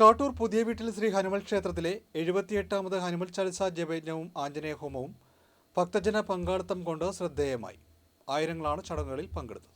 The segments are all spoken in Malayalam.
കാട്ടൂർ പുതിയ വീട്ടിൽ ശ്രീ ഹനുമൽ ക്ഷേത്രത്തിലെ എഴുപത്തിയെട്ടാമത് ഹനുമൽ ചാലിസ ജപയജ്ഞവും ആഞ്ജനേയ ഹോമവും ഭക്തജന പങ്കാളിത്തം കൊണ്ട് ശ്രദ്ധേയമായി. ആയിരങ്ങളാണ് ചടങ്ങുകളിൽ പങ്കെടുത്തത്.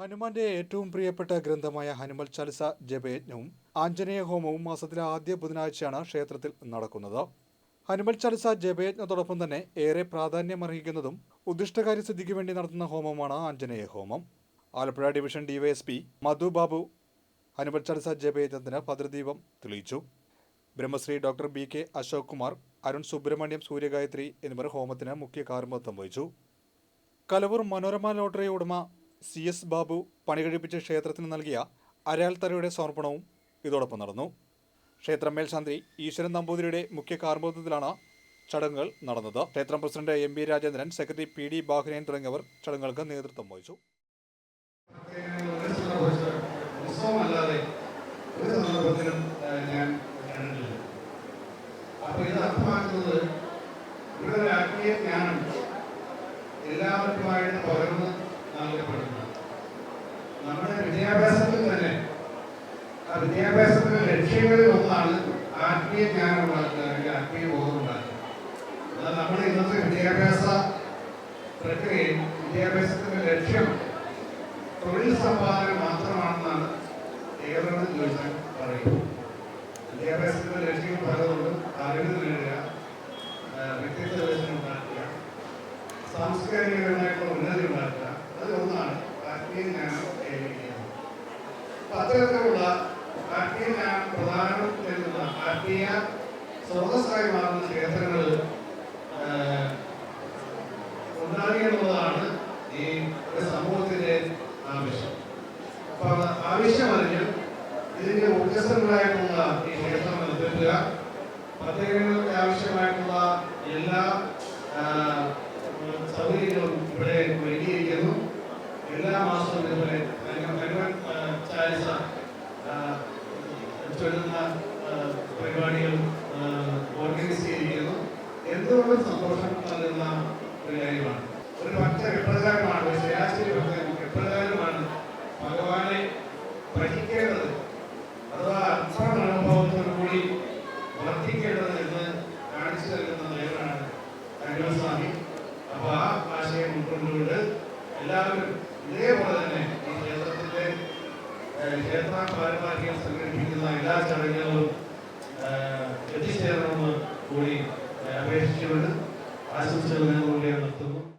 ഹനുമാന്റെ ഏറ്റവും പ്രിയപ്പെട്ട ഗ്രന്ഥമായ ഹനുമൽ ചാലിസ ജപയജ്ഞവും ആഞ്ജനേയ ഹോമവും മാസത്തിലെ ആദ്യ ബുധനാഴ്ചയാണ് ക്ഷേത്രത്തിൽ നടക്കുന്നത്. ഹനുമൽ ചാലിസ ജപയജ്ഞത്തോടൊപ്പം തന്നെ ഏറെ പ്രാധാന്യമർഹിക്കുന്നതും ഉദ്ദിഷ്ടകാര്യ സിദ്ധിക്ക് വേണ്ടി നടത്തുന്ന ഹോമമാണ് ആഞ്ജനേയ ഹോമം. ആലപ്പുഴ ഡിവിഷൻ ഡിവൈഎസ്പി മധു ബാബു ഹനുമൽ ചാലിസ ജപയജ്ഞത്തിന് ഭദ്രദീപം തെളിയിച്ചു. Brahmasree doctor B K Ashok Kumar Arun Subrahmanyam Suryagayathri എന്നിവർ ഹോമത്തിന് മുഖ്യ കാർമ്മത്വം വഹിച്ചു. കലവൂർ മനോരമ ലോട്ടറി ഉടമ സി എസ് ബാബു പണി കഴിപ്പിച്ച ക്ഷേത്രത്തിന് നൽകിയ അരയാൽത്തറയുടെ സമർപ്പണവും ഇതോടൊപ്പം നടന്നു. ക്ഷേത്രം മേൽശാന്തി ഈശ്വരൻ നമ്പൂതിരിയുടെ മുഖ്യ കാർമ്മത്വത്തിലാണ് ചടങ്ങുകൾ നടന്നത്. ക്ഷേത്രം president M B Rajendran secretary P D Bahunayan തുടങ്ങിയവർ ചടങ്ങുകൾക്ക് നേതൃത്വം വഹിച്ചു. എല്ലാവർക്കുമായിട്ട് പകർന്ന് നമ്മുടെ വിദ്യാഭ്യാസത്തിൽ തന്നെ വിദ്യാഭ്യാസത്തിന്റെ ലക്ഷ്യങ്ങളിൽ ഒന്നാണ് ആത്മീയ ജ്ഞാനം ഉണ്ടാക്കുക അല്ലെങ്കിൽ ആത്മീയ ബോധം ഉണ്ടാക്കുക എന്നാൽ നമ്മുടെ ഇന്നത്തെ വിദ്യാഭ്യാസ പ്രക്രിയയിൽ വിദ്യാഭ്യാസത്തിന്റെ ലക്ഷ്യം തൊഴിൽ സമ്പാദനം മാത്രമാണെന്നാണ് ഏവരോട് ചോദിച്ചാൽ പറയും വിദ്യാഭ്യാസത്തിന്റെ ലക്ഷ്യം പലതുണ്ട് അറിവ് നേടുക ആ, വ്യക്തിത്വ വികസനം ഉണ്ടാക്കുക സാംസ്കാരികപരമായിട്ടുള്ള ഉന്നതി ഉണ്ടാക്കുക അതിലൊന്നാണ് ആത്മീയ ജ്ഞാനം കൈവരിക്കുക അപ്പൊ അത്തരത്തിലുള്ള ആത്മീയ ജ്ഞാനം പ്രധാനം നൽകുന്ന ആത്മീയ സ്രോതസ്സായി മാറുന്ന ക്ഷേത്രങ്ങൾ ഉണ്ടാകേണ്ടതാണ് ഈ ഒരു സമൂഹത്തിന്റെ ആവശ്യം. അപ്പൊ ആവശ്യം ആവശ്യമറിഞ്ഞ് ഇതിന്റെ ഊർജസ്വലങ്ങളായിട്ടുള്ള ഈ ക്ഷേത്രം നിർത്തിക്കുക പ്രത്യേകങ്ങൾക്ക് ആവശ്യമായിട്ടുള്ള എല്ലാ സൗകര്യങ്ങളും ഇവിടെ ഒരുങ്ങിയിരിക്കുന്നു എല്ലാ മാസവും ഇതുപോലെ ഹനുമാൻ ചാലിസ ചൊല്ലുന്ന പരിപാടികൾ ഓർഗനൈസ് ചെയ്തിരിക്കുന്നു. എന്തുകൊണ്ടും സന്തോഷം നൽകുന്ന ഒരു കാര്യമാണ്? ഒരു ഭക്തൻ എപ്രകാരമാണ് ശരാശരി ഭക്തൻ എപ്രകാരമാണ് ഭഗവാനെ പഠിക്കേണ്ടത് അഥവാ അത്ര മനോഭാവത്തോടു കൂടി വർദ്ധിക്കേണ്ടത് എന്ന് കാണിച്ചു തരുന്ന ദേവനാണ് ഹനുമസ്വാമി അപ്പോൾ ആ ആശയം ഉൾക്കൊണ്ടുകൊണ്ട് എല്ലാവരും ഇതേപോലെ തന്നെ ഈ ക്ഷേത്രത്തിന്റെ ഏഹ്, ക്ഷേത്ര പാരമ്പര്യം സംഘടിപ്പിക്കുന്ന എല്ലാ ചടങ്ങുകളും